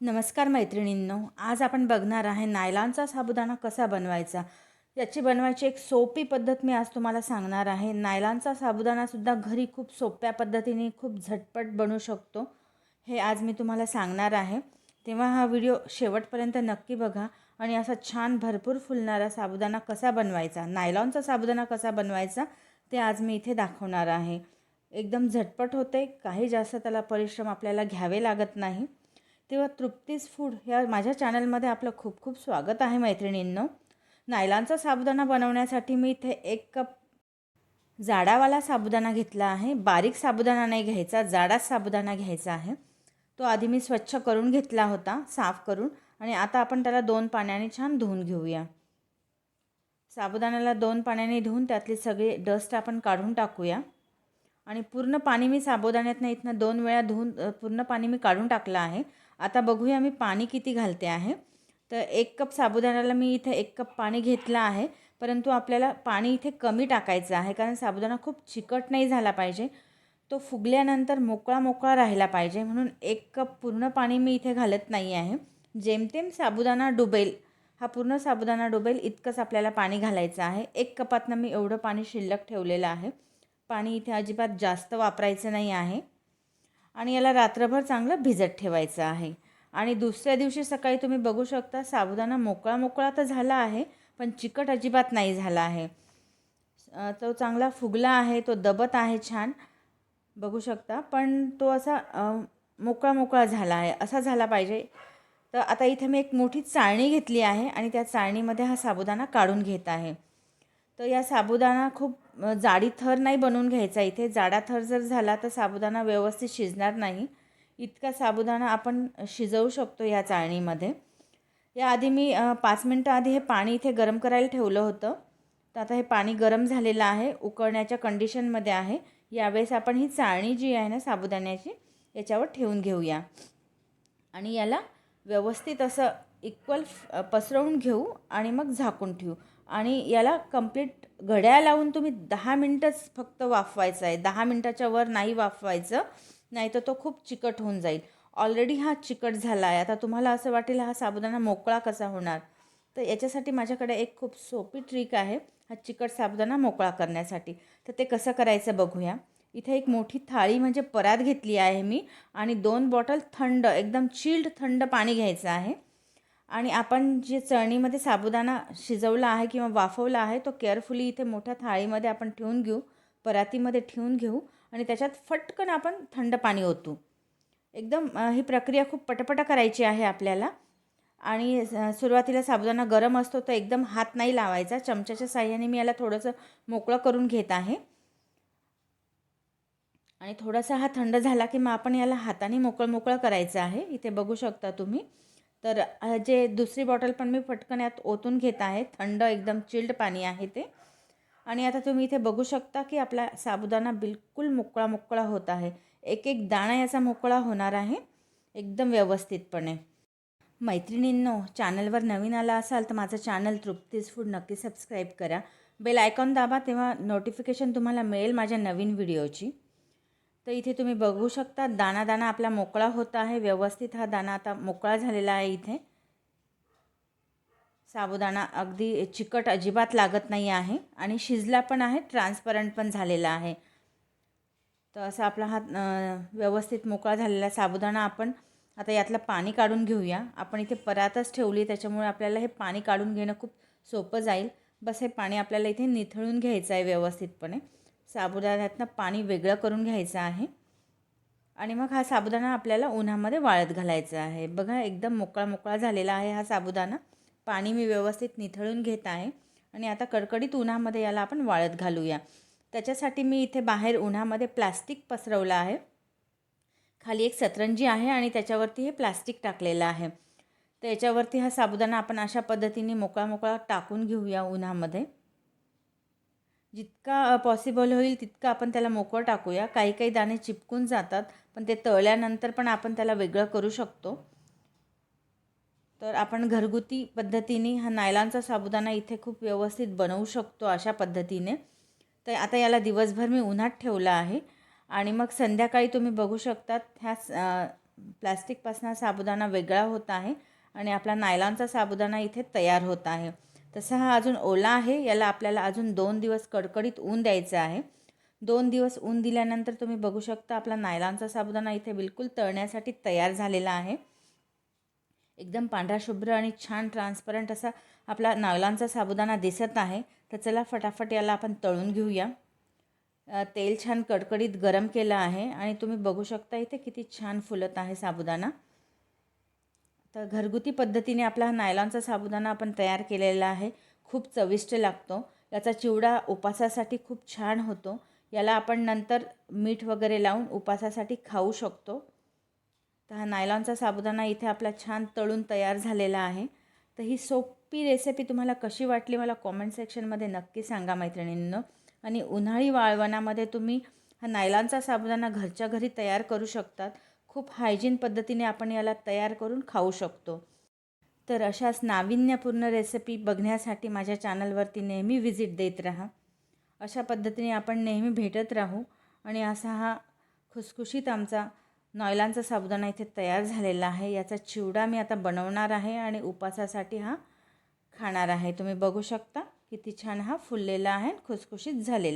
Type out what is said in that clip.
नमस्कार मैत्रिणींनो आज आपण बघणार आहे नायलॉनचा साबुदाणा कसा बनवायचा? याची बनवायची एक सोपी पद्धत मी आज तुम्हाला सांगणार आहे. नायलॉनचा साबुदाणासुद्धा घरी खूप सोप्या पद्धतीने खूप झटपट बनू शकतो. हे आज मी तुम्हाला सांगणार आहे. तेव्हा हा व्हिडिओ शेवटपर्यंत नक्की बघा आणि असा छान भरपूर फुलणारा साबुदाणा कसा बनवायचा नायलॉनचा साबुदाणा कसा बनवायचा ते आज मी इथे दाखवणार आहे. एकदम झटपट होते काही जास्त त्याला परिश्रम आपल्याला घ्यावे लागत नाही. तेव्हा तृप्तीज फूड ह्या माझ्या चॅनलमध्ये आपलं खूप खूप स्वागत आहे मैत्रिणींनो. नायलांचा साबुदाणा बनवण्यासाठी मी इथे एक कप जाडावाला साबुदाणा घेतला आहे. बारीक साबुदाणा नाही घ्यायचा जाडाच साबुदाणा घ्यायचा आहे. तो आधी मी स्वच्छ करून घेतला होता साफ करून. आणि आता आपण त्याला दोन पाण्याने छान धुवून घेऊया. साबुदाण्याला दोन पाण्याने धुवून त्यातली सगळी डस्ट आपण काढून टाकूया. आणि पूर्ण पाणी मी साबुदाण्यातनं इथनं दोन वेळा धुवून पूर्ण पाणी मी काढून टाकलं आहे. आता बघूया मी पाणी किती घालते आहे. तर एक कप साबुदाण्याला मी इथे एक कप पाणी घेतलं आहे. परंतु आपल्याला पाणी इथे कमी टाकायचं आहे कारण साबुदाणा खूप चिकट नाही झाला पाहिजे. तो फुगल्यानंतर मोकळा मोकळा राहिला पाहिजे म्हणून एक कप पूर्ण पाणी मी इथे घालत नाही आहे. जेमतेम साबुदाणा डुबेल हा पूर्ण साबुदाणा डुबेल इतकंच आपल्याला पाणी घालायचं आहे. एक कपातनं मी एवढं पाणी शिल्लक ठेवलेलं आहे. पाणी इथे अजिबात जास्त वापरायचं नाही आहे. आणि याला रात्रभर चांगलं भिजत ठेवायचं आहे. आणि दुसऱ्या दिवशी सकाळी तुम्ही बघू शकता साबुदाणा मोकळा मोकळा तर झाला आहे पण चिकट अजिबात नाही झाला आहे. तो चांगला फुगला आहे तो दबत आहे छान. बघू शकता पण तो असा मोकळा मोकळा झाला आहे असा झाला पाहिजे. तर आता इथे मी एक मोठी चाळणी घेतली आहे आणि त्या चाळणीमध्ये हा साबुदाणा काढून घेत आहे. तर या साबुदाणा खूप जाडी थर नाही बनवून घ्यायचा. इथे जाडा थर जर झाला तर साबुदाणा व्यवस्थित शिजणार नाही. इतका साबुदाणा आपण शिजवू शकतो या चाळणीमध्ये. याआधी मी पाच मिनटं आधी हे पाणी इथे गरम करायला ठेवलं होतं. तर आता हे पाणी गरम झालेलं आहे. उकळण्याच्या कंडिशनमध्ये आहे. यावेळेस आपण ही चाळणी जी आहे ना साबुदाण्याची याच्यावर ठेवून घेऊया. आणि याला व्यवस्थित असं इक्वल पसरवून घेऊ आणि मग झाकून ठेवू. आणि याला कंप्लीट घड्याळ लावून तुम्ही दहा मिनटंच फक्त वाफवायचं आहे. दहा मिनटाच्या वर नाही वाफवायचं नाही तर तो खूप चिकट होऊन जाईल. ऑलरेडी हा चिकट झाला आहे. आता तुम्हाला असं वाटेल हा साबुदाणा मोकळा कसा होणार? तर याच्यासाठी माझ्याकडे एक खूप सोपी ट्रिक आहे हा चिकट साबुदाणा मोकळा करण्यासाठी. तर ते कसं करायचं बघूया. इथे एक मोठी थाळी म्हणजे परात घेतली आहे मी आणि दोन बॉटल थंड एकदम चिल्ड थंड पाणी घ्यायचं आहे. आणि आपण जे चळणीमध्ये साबुदाणा शिजवला आहे किंवा वाफवला आहे तो केअरफुली इथे मोठ्या थाळीमध्ये आपण ठेवून घेऊ परातीमध्ये ठेवून घेऊ आणि त्याच्यात फटकन आपण थंड पाणी ओतू. एकदम ही प्रक्रिया खूप पटपट करायची आहे आपल्याला. आणि सुरुवातीला साबुदाणा गरम असतो तर एकदम हात नाही लावायचा. चमच्याच्या साह्याने मी याला थोडंसं मोकळं करून घेत आहे. आणि थोडासा हा थंड झाला की मग आपण याला हाताने मोकळं मोकळं करायचं आहे. इथे बघू शकता तुम्ही. तर जे दुसरी बॉटल पण मी पटकन यात ओतून घेत आहे. थंड एकदम चिल्ड पाणी आहे ते. आणि आता तुम्ही इथे बघू शकता की आपला साबुदाणा बिलकुल मोकळा मोकळा होत आहे. एक एक दाणा याचा मोकळा होणार आहे एकदम व्यवस्थितपणे. मैत्रिणींनो चॅनलवर नवीन आला असाल तर माझं चॅनल तृप्तीज फूड नक्की सबस्क्राईब करा. बेल आयकॉन दाबा तेव्हा नोटिफिकेशन तुम्हाला मिळेल माझ्या नवीन व्हिडिओची. तर इथे तुम्ही बघू शकता दाणा दाणा आपला मोकळा होत आहे व्यवस्थित हा दाणा आता मोकळा झालेला आहे इथे. साबुदाणा अगदी चिकट अजिबात लागत नाही आहे आणि शिजला पण आहे ट्रान्सपरंट पण झालेला आहे. तर असा आपला हा व्यवस्थित मोकळा झालेला साबुदाणा आपण आता यातलं पाणी काढून घेऊया. आपण इथे परातच ठेवली त्याच्यामुळे आपल्याला हे पाणी काढून घेणं खूप सोपं जाईल. बस हे पाणी आपल्याला इथे निथळून घ्यायचं आहे व्यवस्थितपणे. साबुदाण्यातनं पाणी वेगळं करून घ्यायचं आहे. आणि मग हा साबुदाणा आपल्याला उन्हामध्ये वाळत घालायचा आहे. बघा एकदम मोकळा मोकळा झालेला आहे हा साबुदाणा. पाणी मी व्यवस्थित निथळून घेत आहे. आणि आता कडकडीत उन्हामध्ये याला आपण वाळत घालूया. त्याच्यासाठी मी इथे बाहेर उन्हामध्ये प्लास्टिक पसरवलं आहे. खाली एक सतरंजी आहे आणि त्याच्यावरती हे प्लास्टिक टाकलेलं आहे. तर याच्यावरती हा साबुदाणा आपण अशा पद्धतीने मोकळा मोकळा टाकून घेऊया उन्हामध्ये. जितका पॉसिबल होईल तितकं आपण त्याला मोकळं टाकूया. काही काही दाणे चिपकून जातात पण ते तळल्यानंतर पण आपण त्याला वेगळं करू शकतो. तर आपण घरगुती पद्धतीने हा नायलांचा साबुदाणा इथे खूप व्यवस्थित बनवू शकतो अशा पद्धतीने. तर आता याला दिवसभर मी उन्हात ठेवला आहे. आणि मग संध्याकाळी तुम्ही बघू शकतात ह्या प्लॅस्टिकपासून साबुदाणा वेगळा होत आहे. आणि आपला नायलॉनचा साबुदाणा इथे तयार होत आहे. तसा हा अजून ओला आहे. याला आपल्याला अजून दोन दिवस कडकडीत ऊन द्यायचं आहे. दोन दिवस ऊन दिल्यानंतर तुम्ही बघू शकता आपला नायलॉनचा साबुदाणा इथे बिलकुल तळण्यासाठी तयार झालेला आहे. एकदम पांढरा शुभ्र आणि छान ट्रान्सपरंट असा आपला नायलॉनचा साबुदाणा दिसत आहे. तर चला फटाफट याला आपण तळून घेऊया. तेल छान कडकडीत गरम केलं आहे आणि तुम्ही बघू शकता इथे किती छान फुलत आहे साबुदाणा. तर घरगुती पद्धतीने आपला हा नायलॉनचा साबुदाणा आपण तयार केलेला आहे. खूप चविष्ट लागतो. याचा चिवडा उपासासाठी खूप छान होतो. याला आपण नंतर मीठ वगैरे लावून उपासासाठी खाऊ शकतो. तर हा नायलॉनचा साबुदाणा इथे आपला छान तळून तयार झालेला आहे. तर ही सोपी रेसिपी तुम्हाला कशी वाटली मला कॉमेंट सेक्शनमध्ये नक्की सांगा मैत्रिणींनो. आणि उन्हाळी वाळवणामध्ये तुम्ही हा नायलॉनचा साबुदाणा घरच्या घरी तयार करू शकतात. खूप हायजीन पद्धतीने आपण याला तयार करून खाऊ शकतो. तर अशाच नाविन्यपूर्ण रेसिपी बघण्यासाठी माझ्या चॅनलवरती नेहमी व्हिजिट देत राहा. अशा पद्धतीने आपण नेहमी भेटत राहू आणि असा हा खुसखुशीत आमचा नॉयलांचा साबुदाणा इथे तयार झालेला आहे. याचा चिवडा मी आता बनवणार आहे आणि उपासासाठी हा खाणार आहे. तुम्ही बघू शकता किती छान हा फुललेला आहे खुसखुशीत झालेला.